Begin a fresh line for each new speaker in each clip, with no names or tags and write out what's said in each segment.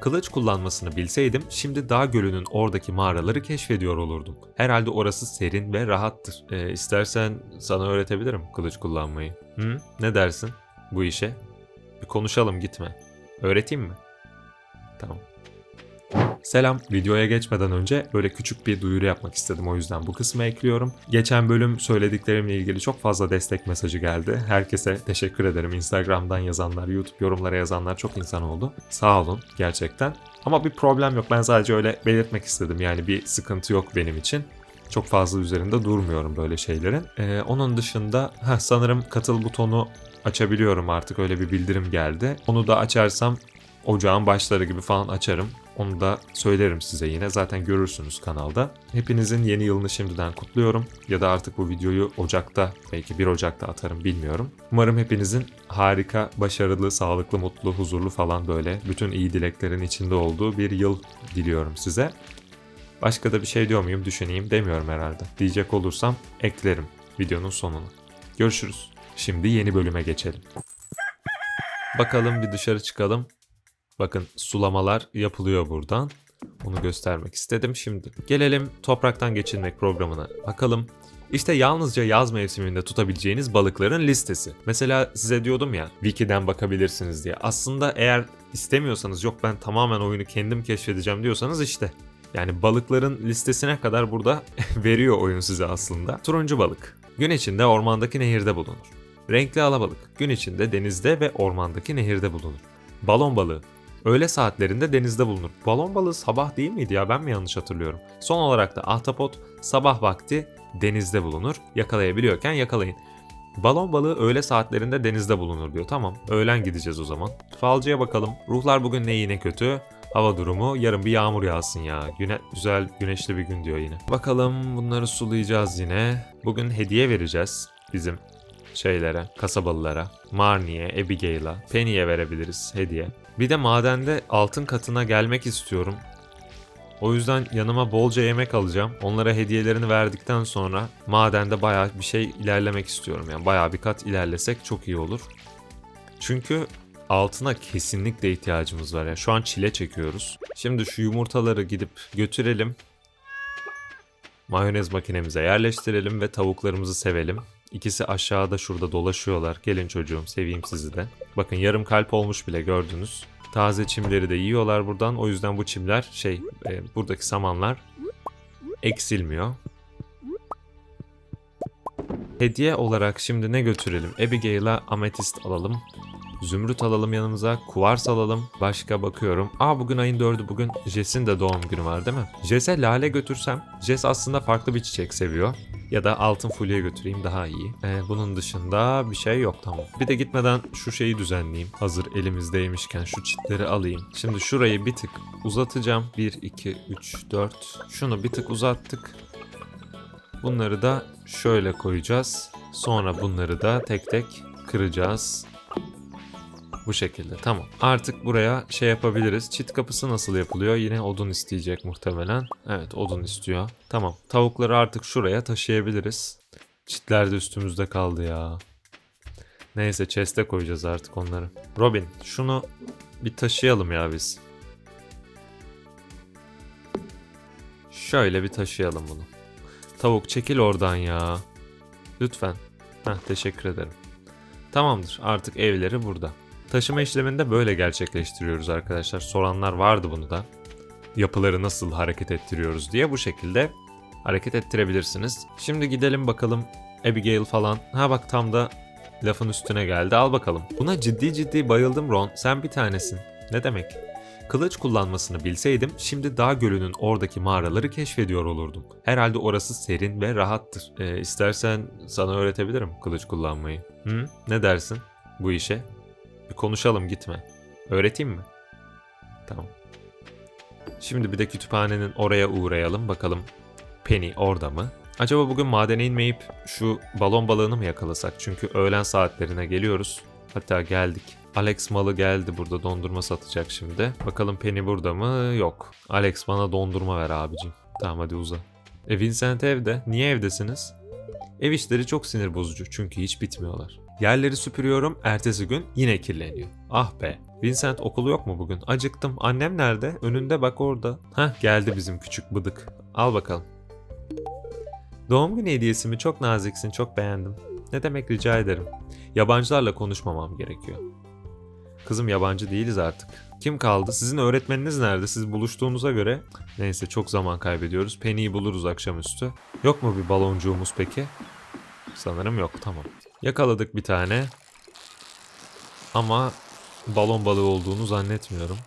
Kılıç kullanmasını bilseydim şimdi dağ gölünün oradaki mağaraları keşfediyor olurdum. Herhalde orası serin ve rahattır. Ee, istersen sana öğretebilirim kılıç kullanmayı. Hı? Ne dersin bu işe? Bir konuşalım gitme. Öğreteyim mi? Tamam. Selam. Videoya geçmeden önce böyle küçük bir duyuru yapmak istedim o yüzden bu kısmı ekliyorum. Geçen bölüm söylediklerimle ilgili çok fazla destek mesajı geldi. Herkese teşekkür ederim. Instagram'dan yazanlar, YouTube yorumlara yazanlar çok insan oldu. Sağ olun gerçekten. Ama bir problem yok. Ben sadece öyle belirtmek istedim. Yani bir sıkıntı yok benim için. Çok fazla üzerinde durmuyorum böyle şeylerin. Ee, onun dışında heh, sanırım katıl butonu açabiliyorum artık öyle bir bildirim geldi. Onu da açarsam ocağın başları gibi falan açarım. Onu da söylerim size yine. Zaten görürsünüz kanalda. Hepinizin yeni yılını şimdiden kutluyorum. Ya da artık bu videoyu Ocak'ta, belki 1 Ocak'ta atarım bilmiyorum. Umarım hepinizin harika, başarılı, sağlıklı, mutlu, huzurlu falan böyle bütün iyi dileklerin içinde olduğu bir yıl diliyorum size. Başka da bir şey diyor muyum düşüneyim demiyorum herhalde. Diyecek olursam eklerim videonun sonuna. Görüşürüz. Şimdi yeni bölüme geçelim. Bakalım bir dışarı çıkalım. Bakın sulamalar yapılıyor buradan. Onu göstermek istedim. Şimdi gelelim topraktan geçirmek programına bakalım. İşte yalnızca yaz mevsiminde tutabileceğiniz balıkların listesi. Mesela size diyordum ya Wiki'den bakabilirsiniz diye. Aslında eğer istemiyorsanız yok ben tamamen oyunu kendim keşfedeceğim diyorsanız işte. Yani balıkların listesine kadar burada veriyor oyun size aslında. Turuncu balık. Gün içinde ormandaki nehirde bulunur. Renkli alabalık. Gün içinde denizde ve ormandaki nehirde bulunur. Balon balığı. Öğle saatlerinde denizde bulunur. Balon balığı sabah değil miydi ya ben mi yanlış hatırlıyorum? Son olarak da ahtapot sabah vakti denizde bulunur. Yakalayabiliyorken yakalayın. Balon balığı öğle saatlerinde denizde bulunur diyor. Tamam öğlen gideceğiz o zaman. Falcıya bakalım. Ruhlar bugün ne iyi kötü. Hava durumu yarın bir yağmur yağsın ya. Güne güzel güneşli bir gün diyor yine. Bakalım bunları sulayacağız yine. Bugün hediye vereceğiz bizim şeylere, kasabalılara. Marnie'ye, Abigail'a, Penny'e verebiliriz hediye. Bir de madende altın katına gelmek istiyorum. O yüzden yanıma bolca yemek alacağım. Onlara hediyelerini verdikten sonra madende bayağı bir şey ilerlemek istiyorum. Yani bayağı bir kat ilerlesek çok iyi olur. Çünkü altına kesinlikle ihtiyacımız var. Yani şu an çile çekiyoruz. Şimdi şu yumurtaları gidip götürelim. Mayonez makinemize yerleştirelim ve tavuklarımızı sevelim. İkisi aşağıda şurada dolaşıyorlar. Gelin çocuğum seveyim sizi de. Bakın yarım kalp olmuş bile gördünüz. Taze çimleri de yiyorlar buradan. O yüzden bu çimler şey e, buradaki samanlar eksilmiyor. Hediye olarak şimdi ne götürelim? Abigail'a ametist alalım. Zümrüt alalım yanımıza. Kuvars alalım. Başka bakıyorum. Aa bugün ayın 4'ü. Bugün Jess'in de doğum günü var değil mi? Jess'e lale götürsem. Jess aslında farklı bir çiçek seviyor. Ya da altın fulya götüreyim daha iyi. Ee, bunun dışında bir şey yok tamam. Bir de gitmeden şu şeyi düzenleyeyim. Hazır elimizdeymişken şu çitleri alayım. Şimdi şurayı bir tık uzatacağım. 1, 2, 3, 4. Şunu bir tık uzattık. Bunları da şöyle koyacağız. Sonra bunları da tek tek kıracağız. Bu şekilde tamam. Artık buraya şey yapabiliriz. Çit kapısı nasıl yapılıyor? Yine odun isteyecek muhtemelen. Evet odun istiyor. Tamam. Tavukları artık şuraya taşıyabiliriz. Çitler de üstümüzde kaldı ya. Neyse chest'e koyacağız artık onları. Robin şunu bir taşıyalım ya biz. Şöyle bir taşıyalım bunu. Tavuk çekil oradan ya. Lütfen. Heh, teşekkür ederim. Tamamdır artık evleri burada. Taşıma işlemini de böyle gerçekleştiriyoruz arkadaşlar. Soranlar vardı bunu da. Yapıları nasıl hareket ettiriyoruz diye bu şekilde hareket ettirebilirsiniz. Şimdi gidelim bakalım Abigail falan. Ha bak tam da lafın üstüne geldi. Al bakalım. Buna ciddi ciddi bayıldım Ron. Sen bir tanesin. Ne demek? Kılıç kullanmasını bilseydim şimdi dağ gölünün oradaki mağaraları keşfediyor olurdum. Herhalde orası serin ve rahattır. Ee, istersen sana öğretebilirim kılıç kullanmayı. Hı? Ne dersin bu işe? Bir konuşalım gitme. Öğreteyim mi? Tamam. Şimdi bir de kütüphanenin oraya uğrayalım bakalım. Penny orada mı? Acaba bugün madene inmeyip şu balon balığını mı yakalasak? Çünkü öğlen saatlerine geliyoruz. Hatta geldik. Alex malı geldi burada dondurma satacak şimdi. Bakalım Penny burada mı? Yok. Alex bana dondurma ver abicim. Tamam hadi uza. E Vincent evde. Niye evdesiniz? Ev işleri çok sinir bozucu çünkü hiç bitmiyorlar. Yerleri süpürüyorum, ertesi gün yine kirleniyor. Ah be. Vincent okulu yok mu bugün? Acıktım. Annem nerede? Önünde bak orada. Heh geldi bizim küçük bıdık. Al bakalım. Doğum günü hediyesimi çok naziksin, çok beğendim. Ne demek rica ederim. Yabancılarla konuşmamam gerekiyor. Kızım yabancı değiliz artık. Kim kaldı? Sizin öğretmeniniz nerede? Siz buluştuğunuza göre... Neyse çok zaman kaybediyoruz. Penny'i buluruz akşamüstü. Yok mu bir baloncuğumuz peki? Sanırım yok. Tamam. Yakaladık bir tane. Ama balon balığı olduğunu zannetmiyorum.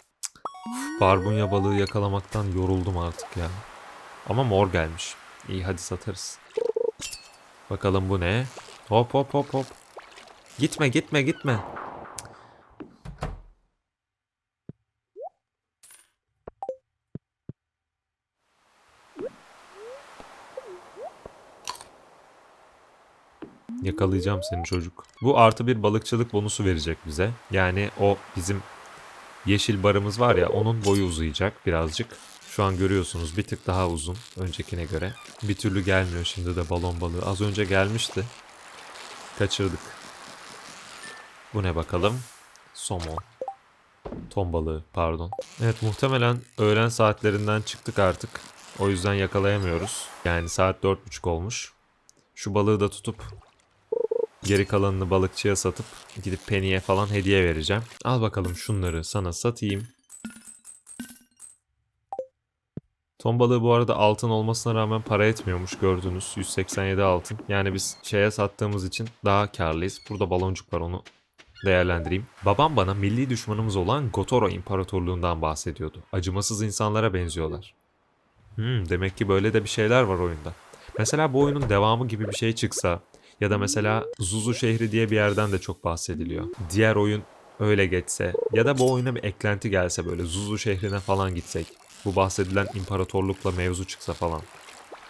Barbunya balığı yakalamaktan yoruldum artık ya. Ama mor gelmiş. İyi hadi satarız. Bakalım bu ne? Hop hop hop hop. Gitme gitme gitme. Yakalayacağım seni çocuk. Bu artı bir balıkçılık bonusu verecek bize. Yani o bizim yeşil barımız var ya onun boyu uzayacak birazcık. Şu an görüyorsunuz bir tık daha uzun öncekine göre. Bir türlü gelmiyor şimdi de balon balığı. Az önce gelmişti. Kaçırdık. Bu ne bakalım? Somon. Ton balığı pardon. Evet muhtemelen öğlen saatlerinden çıktık artık. O yüzden yakalayamıyoruz. Yani saat 4.30 olmuş. Şu balığı da tutup Geri kalanını balıkçıya satıp gidip Penny'e falan hediye vereceğim. Al bakalım şunları sana satayım. Ton balığı bu arada altın olmasına rağmen para etmiyormuş gördünüz. 187 altın. Yani biz şeye sattığımız için daha karlıyız. Burada baloncuk var onu değerlendireyim. Babam bana milli düşmanımız olan Gotoro İmparatorluğundan bahsediyordu. Acımasız insanlara benziyorlar. Hmm, demek ki böyle de bir şeyler var oyunda. Mesela bu oyunun devamı gibi bir şey çıksa ya da mesela Zuzu şehri diye bir yerden de çok bahsediliyor. Diğer oyun öyle geçse ya da bu oyuna bir eklenti gelse böyle Zuzu şehrine falan gitsek. Bu bahsedilen imparatorlukla mevzu çıksa falan.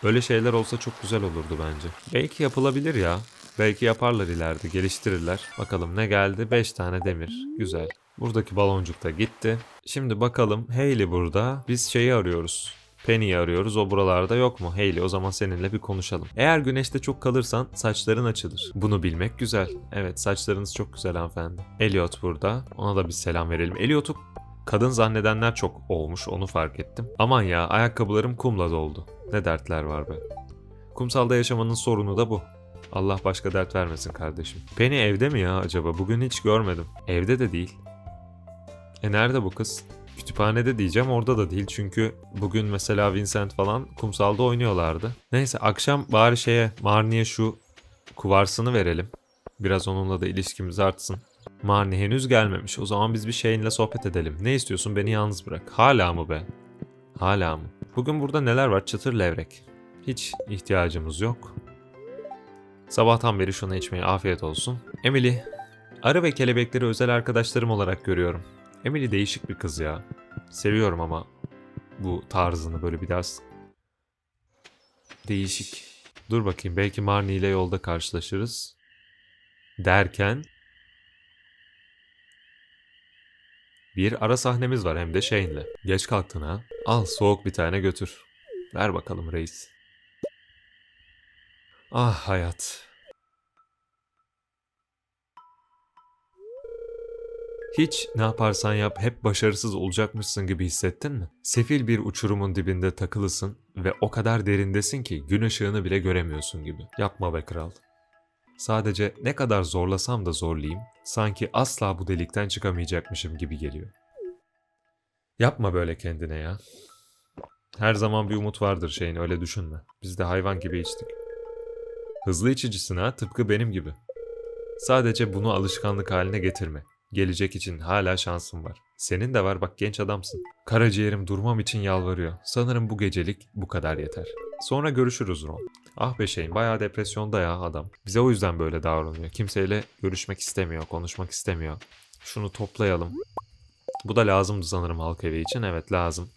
Böyle şeyler olsa çok güzel olurdu bence. Belki yapılabilir ya. Belki yaparlar ileride, geliştirirler. Bakalım ne geldi? 5 tane demir. Güzel. Buradaki baloncuk da gitti. Şimdi bakalım Hayley burada. Biz şeyi arıyoruz. Penny'yi arıyoruz. O buralarda yok mu? Hayley o zaman seninle bir konuşalım. Eğer güneşte çok kalırsan saçların açılır. Bunu bilmek güzel. Evet saçlarınız çok güzel hanımefendi. Elliot burada. Ona da bir selam verelim. Elliot'u kadın zannedenler çok olmuş onu fark ettim. Aman ya ayakkabılarım kumla doldu. Ne dertler var be. Kumsalda yaşamanın sorunu da bu. Allah başka dert vermesin kardeşim. Penny evde mi ya acaba? Bugün hiç görmedim. Evde de değil. E nerede bu kız? Kütüphanede diyeceğim orada da değil çünkü bugün mesela Vincent falan kumsalda oynuyorlardı. Neyse akşam bari şeye Marnie'ye şu kuvarsını verelim. Biraz onunla da ilişkimiz artsın. Marnie henüz gelmemiş. O zaman biz bir şeyinle sohbet edelim. Ne istiyorsun beni yalnız bırak. Hala mı be? Hala mı? Bugün burada neler var? Çıtır levrek. Hiç ihtiyacımız yok. Sabahtan beri şunu içmeye afiyet olsun. Emily, arı ve kelebekleri özel arkadaşlarım olarak görüyorum. Emily değişik bir kız ya. Seviyorum ama bu tarzını böyle biraz değişik. Dur bakayım belki Marnie ile yolda karşılaşırız. Derken bir ara sahnemiz var hem de Shane'le. Geç kalktın ha. Al soğuk bir tane götür. Ver bakalım reis. Ah hayat. Hiç ne yaparsan yap hep başarısız olacakmışsın gibi hissettin mi? Sefil bir uçurumun dibinde takılısın ve o kadar derindesin ki gün ışığını bile göremiyorsun gibi. Yapma be kral. Sadece ne kadar zorlasam da zorlayayım, sanki asla bu delikten çıkamayacakmışım gibi geliyor. Yapma böyle kendine ya. Her zaman bir umut vardır şeyin öyle düşünme. Biz de hayvan gibi içtik. Hızlı içicisin ha tıpkı benim gibi. Sadece bunu alışkanlık haline getirme. Gelecek için hala şansın var. Senin de var bak genç adamsın. Karaciğerim durmam için yalvarıyor. Sanırım bu gecelik bu kadar yeter. Sonra görüşürüz Ron. Ah be şeyin bayağı depresyonda ya adam. Bize o yüzden böyle davranıyor. Kimseyle görüşmek istemiyor, konuşmak istemiyor. Şunu toplayalım. Bu da lazımdı sanırım halk evi için. Evet lazım.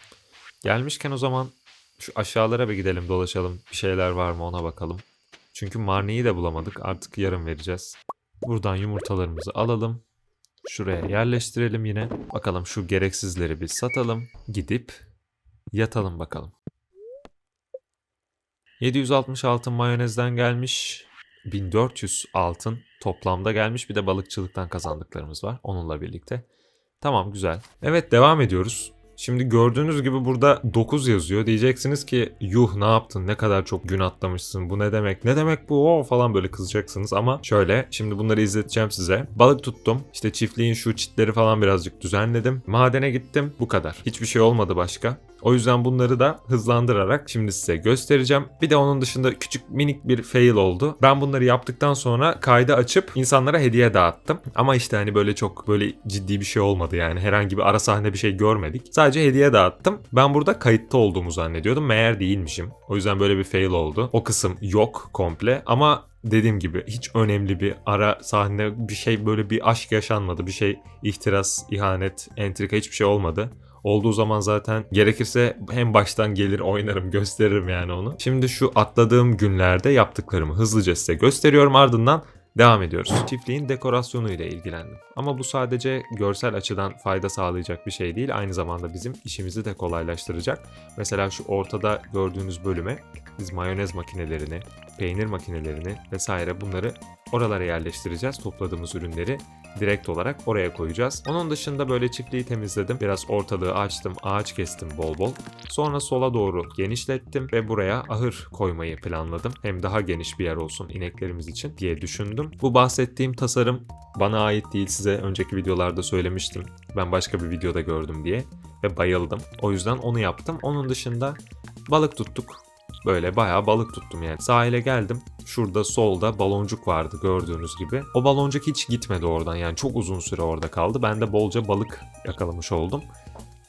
Gelmişken o zaman şu aşağılara bir gidelim dolaşalım. Bir şeyler var mı ona bakalım. Çünkü Marnie'yi de bulamadık. Artık yarın vereceğiz. Buradan yumurtalarımızı alalım. Şuraya yerleştirelim yine. Bakalım şu gereksizleri bir satalım. Gidip yatalım bakalım. 760 altın mayonezden gelmiş. 1400 altın toplamda gelmiş. Bir de balıkçılıktan kazandıklarımız var onunla birlikte. Tamam güzel. Evet devam ediyoruz. Şimdi gördüğünüz gibi burada 9 yazıyor. Diyeceksiniz ki yuh ne yaptın ne kadar çok gün atlamışsın bu ne demek ne demek bu o falan böyle kızacaksınız ama şöyle şimdi bunları izleteceğim size. Balık tuttum işte çiftliğin şu çitleri falan birazcık düzenledim. Madene gittim bu kadar. Hiçbir şey olmadı başka. O yüzden bunları da hızlandırarak şimdi size göstereceğim. Bir de onun dışında küçük minik bir fail oldu. Ben bunları yaptıktan sonra kaydı açıp insanlara hediye dağıttım. Ama işte hani böyle çok böyle ciddi bir şey olmadı yani. Herhangi bir ara sahne bir şey görmedik. Sadece hediye dağıttım. Ben burada kayıtta olduğumu zannediyordum. Meğer değilmişim. O yüzden böyle bir fail oldu. O kısım yok komple ama dediğim gibi hiç önemli bir ara sahne bir şey böyle bir aşk yaşanmadı. Bir şey ihtiras, ihanet, entrika hiçbir şey olmadı. Olduğu zaman zaten gerekirse hem baştan gelir oynarım gösteririm yani onu. Şimdi şu atladığım günlerde yaptıklarımı hızlıca size gösteriyorum ardından Devam ediyoruz. Çiftliğin dekorasyonu ile ilgilendim. Ama bu sadece görsel açıdan fayda sağlayacak bir şey değil. Aynı zamanda bizim işimizi de kolaylaştıracak. Mesela şu ortada gördüğünüz bölüme biz mayonez makinelerini, peynir makinelerini vesaire bunları oralara yerleştireceğiz. Topladığımız ürünleri direkt olarak oraya koyacağız. Onun dışında böyle çiftliği temizledim. Biraz ortalığı açtım, ağaç kestim bol bol. Sonra sola doğru genişlettim ve buraya ahır koymayı planladım. Hem daha geniş bir yer olsun ineklerimiz için diye düşündüm. Bu bahsettiğim tasarım bana ait değil size önceki videolarda söylemiştim. Ben başka bir videoda gördüm diye ve bayıldım. O yüzden onu yaptım. Onun dışında balık tuttuk. Böyle bayağı balık tuttum yani. Sahile geldim. Şurada solda baloncuk vardı gördüğünüz gibi. O baloncuk hiç gitmedi oradan yani çok uzun süre orada kaldı. Ben de bolca balık yakalamış oldum.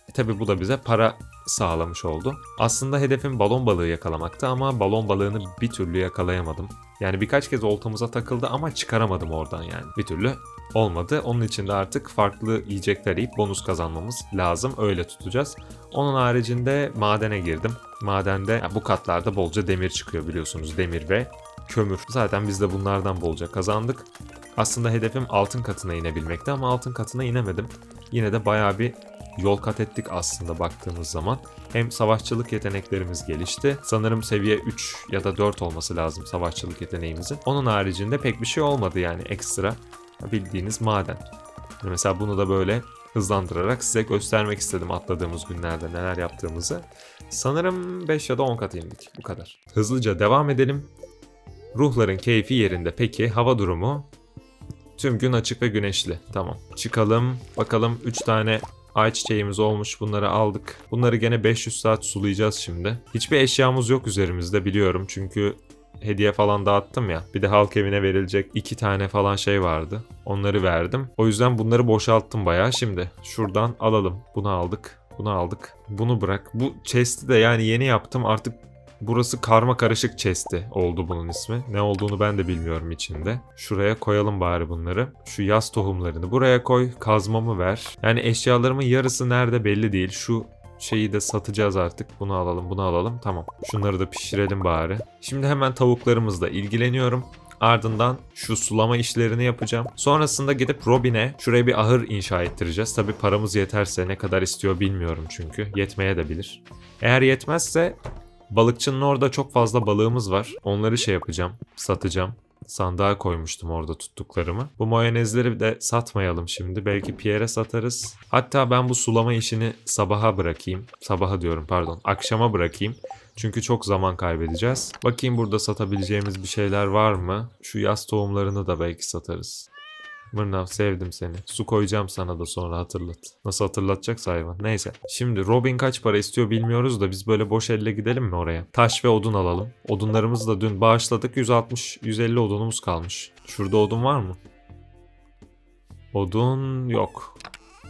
E tabi bu da bize para sağlamış oldu. Aslında hedefim balon balığı yakalamaktı ama balon balığını bir türlü yakalayamadım. Yani birkaç kez oltamıza takıldı ama çıkaramadım oradan yani. Bir türlü olmadı. Onun için de artık farklı yiyecekler yiyip bonus kazanmamız lazım. Öyle tutacağız. Onun haricinde madene girdim. Madende yani bu katlarda bolca demir çıkıyor biliyorsunuz. Demir ve kömür. Zaten biz de bunlardan bolca kazandık. Aslında hedefim altın katına inebilmekti ama altın katına inemedim. Yine de bayağı bir yol kat ettik aslında baktığımız zaman. Hem savaşçılık yeteneklerimiz gelişti. Sanırım seviye 3 ya da 4 olması lazım savaşçılık yeteneğimizin. Onun haricinde pek bir şey olmadı yani ekstra. Bildiğiniz maden. Mesela bunu da böyle hızlandırarak size göstermek istedim atladığımız günlerde neler yaptığımızı. Sanırım 5 ya da 10 kat indik. Bu kadar. Hızlıca devam edelim. Ruhların keyfi yerinde. Peki hava durumu? Tüm gün açık ve güneşli. Tamam. Çıkalım. Bakalım 3 tane ayçiçeğimiz olmuş. Bunları aldık. Bunları gene 500 saat sulayacağız şimdi. Hiçbir eşyamız yok üzerimizde biliyorum. Çünkü hediye falan dağıttım ya. Bir de halk evine verilecek iki tane falan şey vardı. Onları verdim. O yüzden bunları boşalttım bayağı. Şimdi şuradan alalım. Bunu aldık. Bunu aldık. Bunu bırak. Bu chest'i de yani yeni yaptım. Artık burası karma karışık chest'i oldu bunun ismi. Ne olduğunu ben de bilmiyorum içinde. Şuraya koyalım bari bunları. Şu yaz tohumlarını buraya koy. Kazmamı ver. Yani eşyalarımın yarısı nerede belli değil. Şu şeyi de satacağız artık. Bunu alalım, bunu alalım. Tamam. Şunları da pişirelim bari. Şimdi hemen tavuklarımızla ilgileniyorum. Ardından şu sulama işlerini yapacağım. Sonrasında gidip Robin'e şuraya bir ahır inşa ettireceğiz. Tabi paramız yeterse ne kadar istiyor bilmiyorum çünkü. Yetmeye de bilir. Eğer yetmezse balıkçının orada çok fazla balığımız var. Onları şey yapacağım, satacağım. Sandığa koymuştum orada tuttuklarımı. Bu mayonezleri de satmayalım şimdi. Belki Pierre'e satarız. Hatta ben bu sulama işini sabaha bırakayım. Sabaha diyorum pardon. Akşama bırakayım. Çünkü çok zaman kaybedeceğiz. Bakayım burada satabileceğimiz bir şeyler var mı? Şu yaz tohumlarını da belki satarız. Mırnav sevdim seni. Su koyacağım sana da sonra hatırlat. Nasıl hatırlatacaksa hayvan. Neyse. Şimdi Robin kaç para istiyor bilmiyoruz da biz böyle boş elle gidelim mi oraya? Taş ve odun alalım. Odunlarımızı da dün bağışladık. 160-150 odunumuz kalmış. Şurada odun var mı? Odun yok.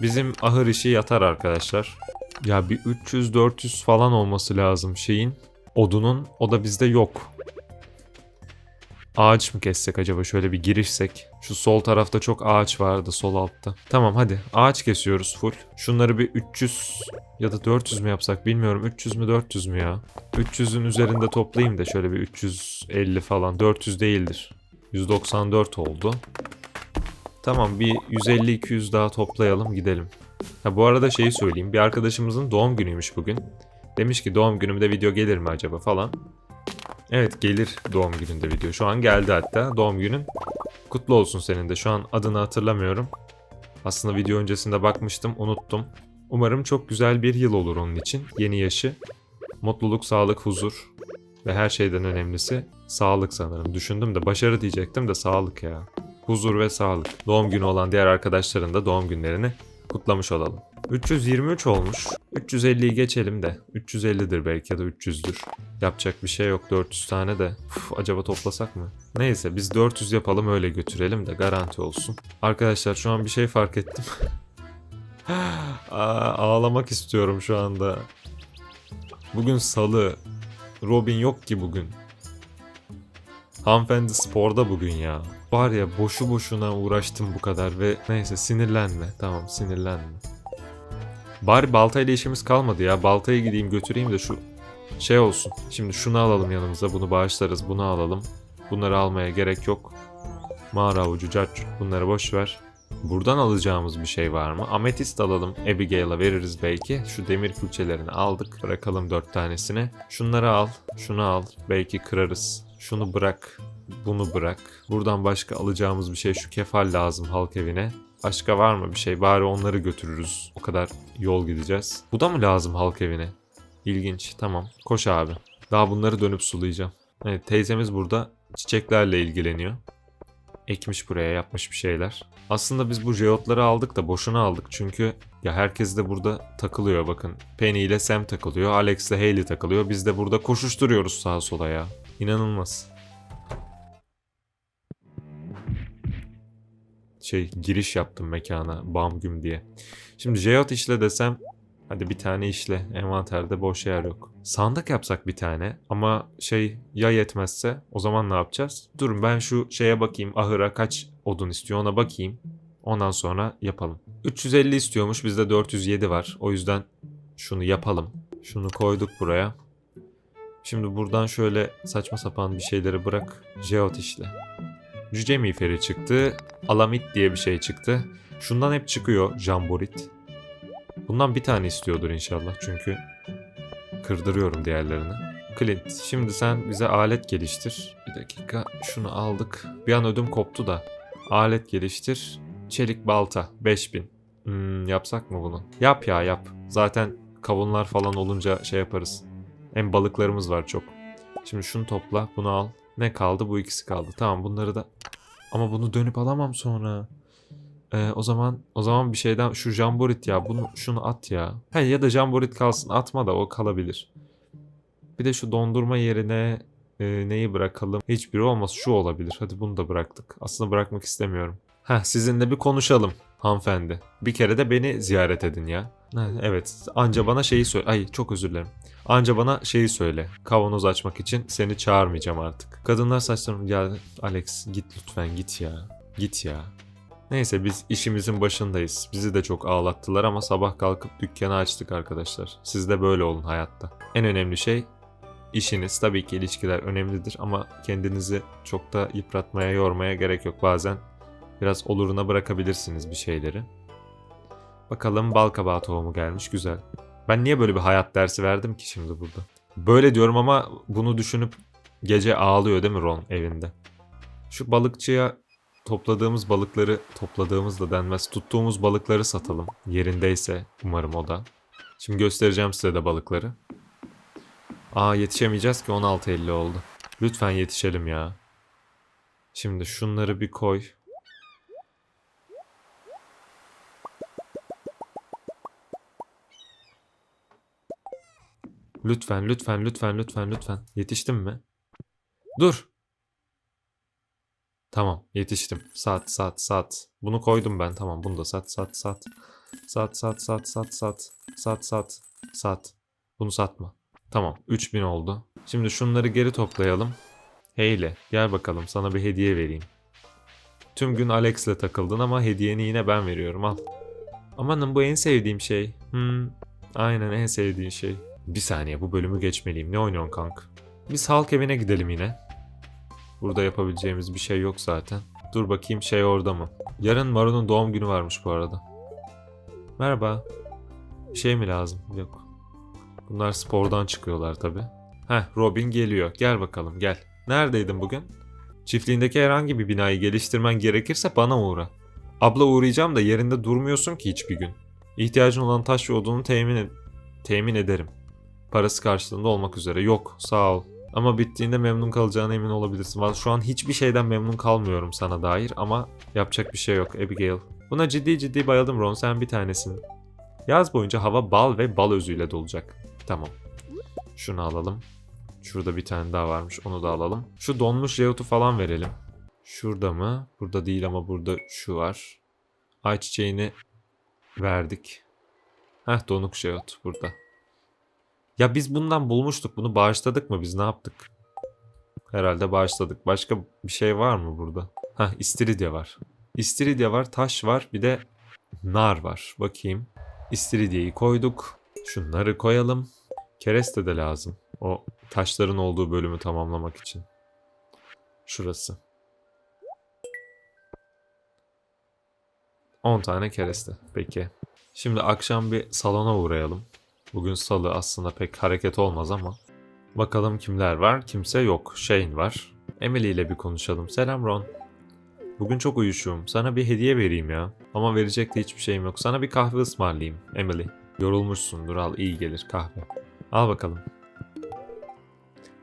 Bizim ahır işi yatar arkadaşlar. Ya bir 300-400 falan olması lazım şeyin. Odunun. O da bizde yok. Ağaç mı kessek acaba şöyle bir girişsek? Şu sol tarafta çok ağaç vardı sol altta. Tamam hadi ağaç kesiyoruz full. Şunları bir 300 ya da 400 mü yapsak bilmiyorum. 300 mü 400 mü ya? 300'ün üzerinde toplayayım da şöyle bir 350 falan. 400 değildir. 194 oldu. Tamam bir 150-200 daha toplayalım gidelim. Ha bu arada şeyi söyleyeyim. Bir arkadaşımızın doğum günüymüş bugün. Demiş ki doğum günümde video gelir mi acaba falan. Evet gelir doğum gününde video. Şu an geldi hatta doğum günün. Kutlu olsun senin de. Şu an adını hatırlamıyorum. Aslında video öncesinde bakmıştım, unuttum. Umarım çok güzel bir yıl olur onun için. Yeni yaşı. Mutluluk, sağlık, huzur ve her şeyden önemlisi sağlık sanırım. Düşündüm de başarı diyecektim de sağlık ya. Huzur ve sağlık. Doğum günü olan diğer arkadaşların da doğum günlerini kutlamış olalım. 323 olmuş. 350'yi geçelim de. 350'dir belki ya da 300'dür. Yapacak bir şey yok 400 tane de. Uf, acaba toplasak mı? Neyse biz 400 yapalım öyle götürelim de garanti olsun. Arkadaşlar şu an bir şey fark ettim. Aa, ağlamak istiyorum şu anda. Bugün salı. Robin yok ki bugün. Hanımefendi sporda bugün ya. Var ya boşu boşuna uğraştım bu kadar ve neyse sinirlenme. Tamam sinirlenme. Bari baltayla işimiz kalmadı ya. Baltayı gideyim götüreyim de şu şey olsun. Şimdi şunu alalım yanımıza. Bunu bağışlarız. Bunu alalım. Bunları almaya gerek yok. Mağara avucu, cart bunları boş ver. Buradan alacağımız bir şey var mı? Ametist alalım. Abigail'a veririz belki. Şu demir külçelerini aldık. Bırakalım dört tanesini. Şunları al. Şunu al. Belki kırarız. Şunu bırak. Bunu bırak. Buradan başka alacağımız bir şey. Şu kefal lazım halk evine. Başka var mı bir şey? Bari onları götürürüz. O kadar yol gideceğiz. Bu da mı lazım halk evine? İlginç. Tamam. Koş abi. Daha bunları dönüp sulayacağım. Evet teyzemiz burada çiçeklerle ilgileniyor. Ekmiş buraya yapmış bir şeyler. Aslında biz bu jeotları aldık da boşuna aldık çünkü ya herkes de burada takılıyor bakın. Penny ile Sam takılıyor, Alex ile Hayley takılıyor. Biz de burada koşuşturuyoruz sağa sola ya. İnanılmaz. Şey giriş yaptım mekana bam güm diye. Şimdi jeot işle desem hadi bir tane işle envanterde boş yer yok. Sandık yapsak bir tane ama şey ya yetmezse o zaman ne yapacağız? Durun ben şu şeye bakayım ahıra kaç odun istiyor ona bakayım. Ondan sonra yapalım. 350 istiyormuş bizde 407 var. O yüzden şunu yapalım. Şunu koyduk buraya. Şimdi buradan şöyle saçma sapan bir şeyleri bırak. Jeot işle. Cüce miğferi çıktı. Alamit diye bir şey çıktı. Şundan hep çıkıyor jamborit. Bundan bir tane istiyordur inşallah çünkü kırdırıyorum diğerlerini. Clint şimdi sen bize alet geliştir. Bir dakika şunu aldık. Bir an ödüm koptu da. Alet geliştir. Çelik balta 5000. Hmm, yapsak mı bunu? Yap ya yap. Zaten kavunlar falan olunca şey yaparız. Hem balıklarımız var çok. Şimdi şunu topla bunu al. Ne kaldı? Bu ikisi kaldı. Tamam bunları da... Ama bunu dönüp alamam sonra. Ee, o zaman o zaman bir şeyden şu jamborit ya bunu şunu at ya. He ya da jamborit kalsın atma da o kalabilir. Bir de şu dondurma yerine e, neyi bırakalım? Hiçbiri olmaz şu olabilir. Hadi bunu da bıraktık. Aslında bırakmak istemiyorum. Heh sizinle bir konuşalım hanımefendi. Bir kere de beni ziyaret edin ya. Evet anca bana şeyi söyle. Ay çok özür dilerim. Anca bana şeyi söyle. Kavanoz açmak için seni çağırmayacağım artık. Kadınlar saçlarım ya Alex git lütfen git ya. Git ya. Neyse biz işimizin başındayız. Bizi de çok ağlattılar ama sabah kalkıp dükkanı açtık arkadaşlar. Siz de böyle olun hayatta. En önemli şey işiniz. Tabii ki ilişkiler önemlidir ama kendinizi çok da yıpratmaya, yormaya gerek yok. Bazen biraz oluruna bırakabilirsiniz bir şeyleri. Bakalım bal kabağı tohumu gelmiş güzel. Ben niye böyle bir hayat dersi verdim ki şimdi burada? Böyle diyorum ama bunu düşünüp gece ağlıyor değil mi Ron evinde? Şu balıkçıya topladığımız balıkları topladığımız da denmez tuttuğumuz balıkları satalım. Yerindeyse umarım o da. Şimdi göstereceğim size de balıkları. Aa yetişemeyeceğiz ki 16.50 oldu. Lütfen yetişelim ya. Şimdi şunları bir koy. Lütfen lütfen lütfen lütfen lütfen. Yetiştim mi? Dur. Tamam yetiştim. Saat saat saat. Bunu koydum ben tamam bunu da sat sat sat. Sat sat sat sat sat. Sat sat sat. Bunu satma. Tamam 3000 oldu. Şimdi şunları geri toplayalım. Heyle gel bakalım sana bir hediye vereyim. Tüm gün Alex'le takıldın ama hediyeni yine ben veriyorum al. Amanın bu en sevdiğim şey. Hmm, aynen en sevdiğin şey. Bir saniye bu bölümü geçmeliyim. Ne oynuyorsun kank? Biz halk evine gidelim yine. Burada yapabileceğimiz bir şey yok zaten. Dur bakayım şey orada mı? Yarın Maru'nun doğum günü varmış bu arada. Merhaba. Bir şey mi lazım? Yok. Bunlar spordan çıkıyorlar tabi. Heh Robin geliyor. Gel bakalım gel. Neredeydin bugün? Çiftliğindeki herhangi bir binayı geliştirmen gerekirse bana uğra. Abla uğrayacağım da yerinde durmuyorsun ki hiçbir gün. İhtiyacın olan taş ve odunu temin, ed- temin ederim. Parası karşılığında olmak üzere. Yok sağ ol. Ama bittiğinde memnun kalacağına emin olabilirsin. Vallahi Şu an hiçbir şeyden memnun kalmıyorum sana dair ama yapacak bir şey yok Abigail. Buna ciddi ciddi bayıldım Ron sen bir tanesin. Yaz boyunca hava bal ve bal özüyle dolacak. Tamam. Şunu alalım. Şurada bir tane daha varmış onu da alalım. Şu donmuş Jeot'u falan verelim. Şurada mı? Burada değil ama burada şu var. Ayçiçeğini verdik. Heh donuk Jeot burada. Ya biz bundan bulmuştuk. Bunu bağışladık mı? Biz ne yaptık? Herhalde bağışladık. Başka bir şey var mı burada? Heh istiridye var. İstiridye var, taş var, bir de nar var. Bakayım. İstiridyeyi koyduk. Şunları koyalım. Kereste de lazım. O taşların olduğu bölümü tamamlamak için. Şurası. 10 tane kereste. Peki. Şimdi akşam bir salona uğrayalım. Bugün salı aslında pek hareket olmaz ama. Bakalım kimler var? Kimse yok. Shane var. Emily ile bir konuşalım. Selam Ron. Bugün çok uyuşuyorum. Sana bir hediye vereyim ya. Ama verecek de hiçbir şeyim yok. Sana bir kahve ısmarlayayım Emily. Yorulmuşsundur al iyi gelir kahve. Al bakalım.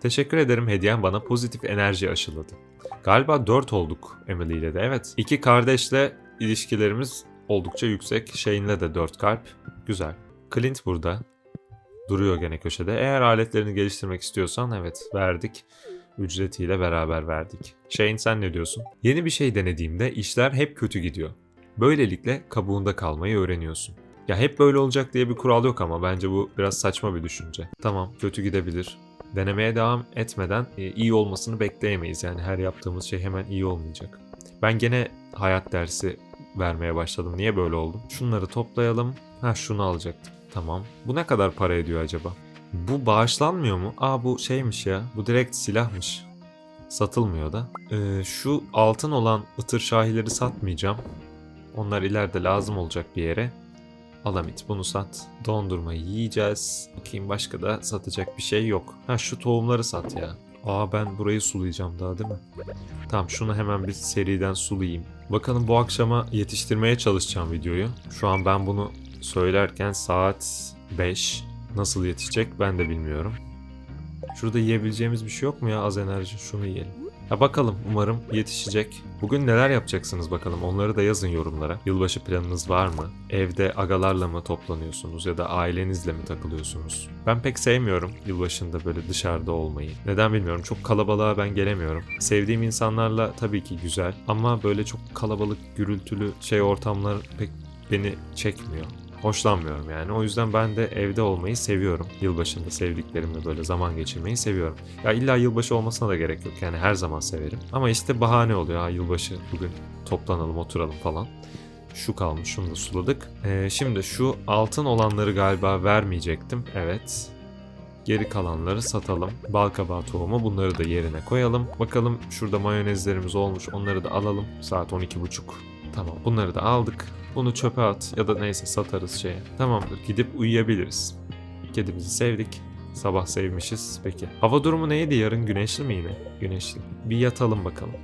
Teşekkür ederim hediyen bana pozitif enerji aşıladı. Galiba 4 olduk Emily ile de evet. İki kardeşle ilişkilerimiz oldukça yüksek. Shane'le de 4 kalp. Güzel. Clint burada. Duruyor gene köşede. Eğer aletlerini geliştirmek istiyorsan evet verdik. Ücretiyle beraber verdik. Shane sen ne diyorsun? Yeni bir şey denediğimde işler hep kötü gidiyor. Böylelikle kabuğunda kalmayı öğreniyorsun. Ya hep böyle olacak diye bir kural yok ama bence bu biraz saçma bir düşünce. Tamam kötü gidebilir. Denemeye devam etmeden e, iyi olmasını bekleyemeyiz. Yani her yaptığımız şey hemen iyi olmayacak. Ben gene hayat dersi vermeye başladım. Niye böyle oldum? Şunları toplayalım. Ha şunu alacaktım. Tamam. Bu ne kadar para ediyor acaba? Bu bağışlanmıyor mu? Aa bu şeymiş ya. Bu direkt silahmış. Satılmıyor da. Ee, şu altın olan ıtır şahileri satmayacağım. Onlar ileride lazım olacak bir yere. Alamit bunu sat. Dondurma yiyeceğiz. Bakayım başka da satacak bir şey yok. Ha şu tohumları sat ya. Aa ben burayı sulayacağım daha değil mi? Tamam şunu hemen bir seriden sulayayım. Bakalım bu akşama yetiştirmeye çalışacağım videoyu. Şu an ben bunu söylerken saat 5. Nasıl yetişecek ben de bilmiyorum. Şurada yiyebileceğimiz bir şey yok mu ya az enerji? Şunu yiyelim. Ya bakalım umarım yetişecek. Bugün neler yapacaksınız bakalım onları da yazın yorumlara. Yılbaşı planınız var mı? Evde agalarla mı toplanıyorsunuz ya da ailenizle mi takılıyorsunuz? Ben pek sevmiyorum yılbaşında böyle dışarıda olmayı. Neden bilmiyorum çok kalabalığa ben gelemiyorum. Sevdiğim insanlarla tabii ki güzel ama böyle çok kalabalık gürültülü şey ortamlar pek beni çekmiyor. Hoşlanmıyorum yani. O yüzden ben de evde olmayı seviyorum. Yılbaşında sevdiklerimle böyle zaman geçirmeyi seviyorum. Ya illa yılbaşı olmasına da gerek yok. Yani her zaman severim. Ama işte bahane oluyor. Ha yılbaşı bugün toplanalım oturalım falan. Şu kalmış şunu da suladık. Ee, şimdi şu altın olanları galiba vermeyecektim. Evet. Geri kalanları satalım. Balkabağı tohumu bunları da yerine koyalım. Bakalım şurada mayonezlerimiz olmuş onları da alalım. Saat 12.30. Tamam bunları da aldık. Bunu çöpe at ya da neyse satarız şeye. Tamamdır gidip uyuyabiliriz. Kedimizi sevdik. Sabah sevmişiz. Peki. Hava durumu neydi? Yarın güneşli mi yine? Güneşli. Bir yatalım bakalım.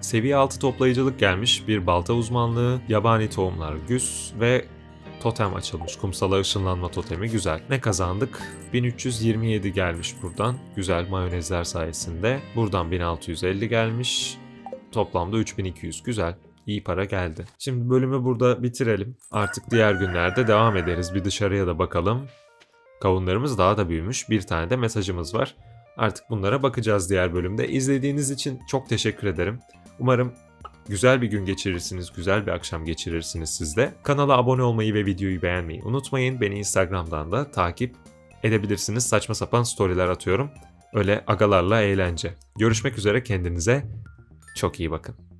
Seviye 6 toplayıcılık gelmiş. Bir balta uzmanlığı, yabani tohumlar güz ve totem açılmış. Kumsala ışınlanma totemi güzel. Ne kazandık? 1327 gelmiş buradan. Güzel mayonezler sayesinde. Buradan 1650 gelmiş. Toplamda 3200 güzel. İyi para geldi. Şimdi bölümü burada bitirelim. Artık diğer günlerde devam ederiz. Bir dışarıya da bakalım. Kavunlarımız daha da büyümüş. Bir tane de mesajımız var. Artık bunlara bakacağız diğer bölümde. İzlediğiniz için çok teşekkür ederim. Umarım güzel bir gün geçirirsiniz, güzel bir akşam geçirirsiniz siz de. Kanala abone olmayı ve videoyu beğenmeyi unutmayın. Beni Instagram'dan da takip edebilirsiniz. Saçma sapan storyler atıyorum. Öyle agalarla eğlence. Görüşmek üzere kendinize çok iyi bakın.